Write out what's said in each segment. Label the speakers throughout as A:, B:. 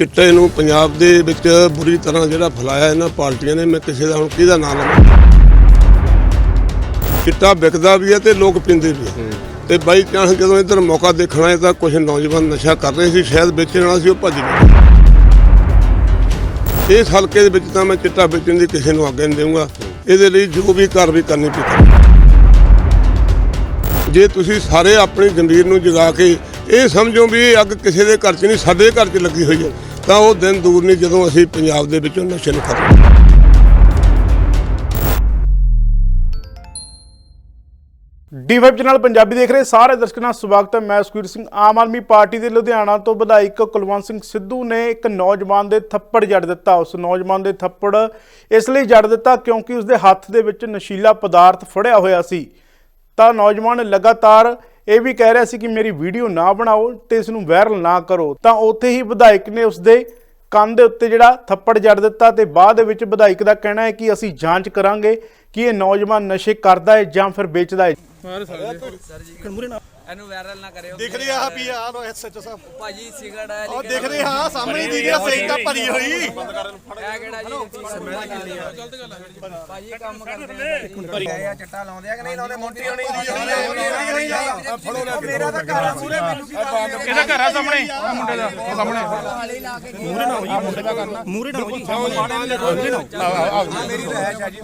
A: ਚਿੱਟੇ ਨੂੰ ਪੰਜਾਬ ਦੇ ਵਿੱਚ ਬੁਰੀ ਤਰ੍ਹਾਂ ਜਿਹੜਾ ਫੈਲਾਇਆ ਇਹਨਾਂ ਪਾਰਟੀਆਂ ਨੇ ਮੈਂ ਕਿਸੇ ਦਾ ਹੁਣ ਕਿਹਦਾ ਨਾਮ ਲਵਾਂ? ਚਿੱਟਾ ਵਿਕਦਾ ਵੀ ਹੈ ਤੇ ਲੋਕ ਪੀਂਦੇ ਵੀ ਹੈ। ਤੇ ਬਾਈ ਚਾਂਸ ਜਦੋਂ ਇੱਧਰ ਮੌਕਾ ਦੇਖਣਾ ਹੈ ਤਾਂ ਕੁਝ ਨੌਜਵਾਨ ਨਸ਼ਾ ਕਰ ਰਹੇ ਸੀ ਸ਼ਾਇਦ ਵੇਚਣ ਵਾਲਾ ਸੀ ਉਹ ਭੱਜ ਗਏ ਇਸ ਹਲਕੇ ਦੇ ਵਿੱਚ ਤਾਂ ਮੈਂ ਚਿੱਟਾ ਵੇਚਣ ਦੀ ਕਿਸੇ ਨੂੰ ਆਗਿਆ ਨਹੀਂ ਦੇਵਾਂਗਾ ਇਹਦੇ ਲਈ ਜੋ ਵੀ ਕਾਰਵਾਈ ਕਰਨੀ ਪਈ ਜੇ ਤੁਸੀਂ ਸਾਰੇ ਆਪਣੀ ਗੰਭੀਰ ਨੂੰ ਜਗਾ ਕੇ ਇਹ ਸਮਝੋ ਵੀ ਅੱਗ ਕਿਸੇ ਦੇ ਘਰ 'ਚ ਨਹੀਂ ਸਾਡੇ ਘਰ 'ਚ ਲੱਗੀ ਹੋਈ ਹੈ। ਤਾਂ ਉਹ ਦਿਨ ਦੂਰ ਨਹੀਂ ਜਦੋਂ ਅਸੀਂ ਪੰਜਾਬ ਦੇ ਵਿੱਚੋਂ ਨਸ਼ੇ ਨੂੰ ਖਤਮ
B: ਡੀ5 ਚੈਨਲ ਪੰਜਾਬੀ ਦੇਖ ਰਹੇ ਸਾਰੇ ਦਰਸ਼ਕਾਂ ਦਾ ਸਵਾਗਤ ਹੈ। ਮੈਂ ਸੁਖਵੀਰ ਸਿੰਘ, ਆਮ ਆਦਮੀ ਪਾਰਟੀ ਦੇ ਲੁਧਿਆਣਾ ਤੋਂ ਵਿਧਾਇਕ ਕੁਲਵੰਤ ਸਿੰਘ ਸਿੱਧੂ ਨੇ ਇੱਕ ਨੌਜਵਾਨ ਦੇ ਥੱਪੜ ਜੜ ਦਿੱਤਾ। ਉਸ ਨੌਜਵਾਨ ਦੇ ਥੱਪੜ ਇਸ ਲਈ ਜੜ ਦਿੱਤਾ ਕਿਉਂਕਿ ਉਸ ਦੇ ਹੱਥ ਦੇ ਵਿੱਚ ਨਸ਼ੀਲਾ ਪਦਾਰਥ ਫੜਿਆ ਹੋਇਆ ਸੀ। ਤਾਂ ਨੌਜਵਾਨ ਲਗਾਤਾਰ ਇਹ ਵੀ ਕਹਿ ਰਿਹਾ ਸੀ ਕਿ ਮੇਰੀ ਵੀਡੀਓ ਨਾ ਬਣਾਓ ਤੇ ਇਸ ਨੂੰ ਵਾਇਰਲ ਨਾ ਕਰੋ। ਤਾਂ ਉੱਥੇ ਹੀ ਵਿਧਾਇਕ ਨੇ ਉਸ ਦੇ ਕੰਨ ਦੇ ਉੱਤੇ ਜਿਹੜਾ ਥੱਪੜ ਜੜ ਦਿੱਤਾ ਤੇ ਬਾਅਦ ਦੇ ਵਿੱਚ ਵਿਧਾਇਕ ਦਾ ਕਹਿਣਾ ਹੈ ਕਿ ਅਸੀਂ ਜਾਂਚ ਕਰਾਂਗੇ ਕਿ ਇਹ ਨੌਜਵਾਨ ਨਸ਼ੇ ਕਰਦਾ ਹੈ ਜਾਂ ਫਿਰ ਵੇਚਦਾ ਹੈ।
C: ਇਹਨੂੰ ਵਾਇਰਲ ਨਾ ਕਰਿਓ
D: ਦਿਖ ਰਿਹਾ ਵੀ ਆ ਲੋ ਐਸਐਚਓ ਸਾਹਿਬ
C: ਭਾਜੀ ਸਿਗਰਟ ਹੈ
D: ਉਹ ਦਿਖ ਰਿਹਾ ਸਾਹਮਣੇ ਦੀ ਗਿਆ ਸੇਕਾ ਭਰੀ ਹੋਈ
C: ਇਹ ਕਿਹੜਾ ਜੀ ਭਾਜੀ ਕੰਮ ਕਰਦੇ ਆ ਚਿੱਟਾ ਲਾਉਂਦੇ ਆ ਕਿ ਨਹੀਂ ਲਾਉਂਦੇ ਮੋਟੀ ਹੋਣੀ ਮੇਰਾ ਤਾਂ ਘਰ ਆ ਮੂਰੇ ਮੈਨੂੰ ਕੀ
B: ਇਹਦਾ ਘਰ ਆ ਸਾਹਮਣੇ ਮੁੰਡੇ ਦਾ ਸਾਹਮਣੇ
D: ਮੂਰੇ ਨਾ ਹੋ ਜੀ
C: ਮੇਰੀ ਰਹਿਸ਼ ਆ ਜੀ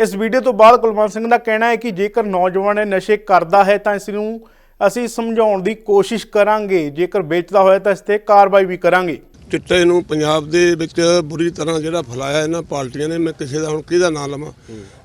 B: ਇਸ ਵੀਡੀਓ ਤੋਂ ਬਾਅਦ ਕੁਲਵੰਤ ਸਿੰਘ ਦਾ ਕਹਿਣਾ ਹੈ ਕਿ ਜੇਕਰ ਨੌਜਵਾਨ ਇਹ ਨਸ਼ੇ ਕਰਦਾ ਹੈ ਤਾਂ ਇਸ ਨੂੰ ਅਸੀਂ ਸਮਝਾਉਣ ਦੀ ਕੋਸ਼ਿਸ਼ ਕਰਾਂਗੇ। ਜੇਕਰ ਵੇਚਦਾ ਹੋਇਆ ਤਾਂ ਇਸ ਤੇ ਕਾਰਵਾਈ ਵੀ ਕਰਾਂਗੇ।
A: ਚਿੱਟੇ ਨੂੰ ਪੰਜਾਬ ਦੇ ਵਿੱਚ ਬੁਰੀ ਤਰ੍ਹਾਂ ਜਿਹੜਾ ਫੈਲਾਇਆ ਇਹਨਾਂ ਪਾਰਟੀਆਂ ਨੇ, ਮੈਂ ਕਿਸੇ ਦਾ ਹੁਣ ਕਿਹਦਾ ਨਾਂ ਲਵਾਂ?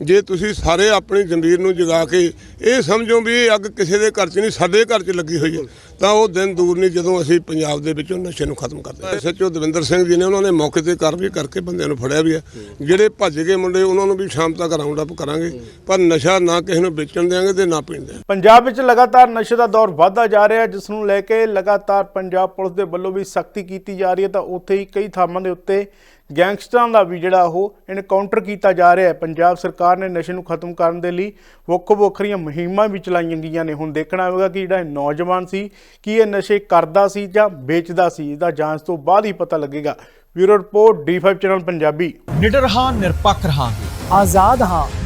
A: ਜੇ ਤੁਸੀਂ ਸਾਰੇ ਆਪਣੀ ਗੰਭੀਰ ਨੂੰ ਜਗਾ ਕੇ ਇਹ ਸਮਝੋ ਵੀ ਇਹ ਅੱਗ ਕਿਸੇ ਦੇ ਘਰ 'ਚ ਨਹੀਂ, ਸਾਡੇ ਘਰ 'ਚ ਲੱਗੀ ਹੋਈ ਹੈ, ਤਾਂ ਉਹ ਦਿਨ ਦੂਰ ਨਹੀਂ ਜਦੋਂ ਅਸੀਂ ਪੰਜਾਬ ਦੇ ਵਿੱਚੋਂ ਨਸ਼ੇ ਨੂੰ ਖਤਮ ਕਰਦੇ ਸੱਚੋ ਦਵਿੰਦਰ ਸਿੰਘ ਜੀ ਨੇ ਉਹਨਾਂ ਨੇ ਮੌਕੇ ਤੇ ਕਾਰਵਾਈ ਕਰਕੇ ਬੰਦਿਆਂ ਨੂੰ ਫੜਿਆ ਵੀ ਹੈ। ਜਿਹੜੇ ਭੱਜ ਗਏ ਮੁੰਡੇ, ਉਹਨਾਂ ਨੂੰ ਵੀ ਸ਼ਾਮ ਤੱਕ ਰਾਉਂਡ ਅਪ ਕਰਾਂਗੇ, ਪਰ ਨਸ਼ਾ ਨਾ ਕਿਸੇ ਨੂੰ ਵੇਚਣ ਦੇਵਾਂਗੇ ਤੇ ਨਾ ਪੀਣ ਦੇਵਾਂਗੇ
B: ਪੰਜਾਬ ਵਿੱਚ ਲਗਾਤਾਰ ਨਸ਼ੇ ਦਾ ਦੌਰ ਵਧਦਾ ਜਾ ਰਿਹਾ ਜਿਸ ਨੂੰ ਲੈ ਕੇ ਲਗਾਤਾਰ ਪੰਜਾਬ ਪੁਲਿਸ ਦੇ ਵੱਲੋਂ ਵੀ ਸਖਤੀ ਕੀਤੀ ਜਾ ਰਹੀ ਹੈ, ਤਾਂ ਉੱਥੇ ਹੀ ਕਈ ਥਾਵਾਂ ਦੇ ਉੱਤੇ ਗੈਂਗਸਟਰਾਂ ਦਾ ਵੀ ਜਿਹੜਾ ਉਹ ਇਨਕਾਊਂਟਰ ਕੀਤਾ ਜਾ ਰਿਹਾ ਹੈ। ਪੰਜਾਬ ਸਰਕਾਰ ਨੇ ਨਸ਼ੇ ਨੂੰ ਖਤਮ ਕਰਨ ਦੇ ਲਈ ਵੱਖੋ ਵੱਖਰੀਆਂ ਮੁਹਿੰਮਾਂ ਵੀ ਚਲਾਈਆਂ ਗਈਆਂ ਨੇ। ਹੁਣ ਦੇਖਣਾ ਹੋਵੇਗਾ ਕਿ ਜਿਹੜਾ ਇਹ ਨੌਜਵਾਨ ਸੀ, ਕੀ ਇਹ ਨਸ਼ੇ ਕਰਦਾ ਸੀ ਜਾਂ ਵੇਚਦਾ ਸੀ, ਇਹਦਾ ਜਾਂਚ ਤੋਂ ਬਾਅਦ ਹੀ ਪਤਾ ਲੱਗੇਗਾ। Bureau report D5 channel Punjabi.
E: ਨਿਡਰ ਹਾਂ, ਨਿਰਪੱਖ ਰਹਾਂਗੇ।
F: ਆਜ਼ਾਦ ਹਾਂ।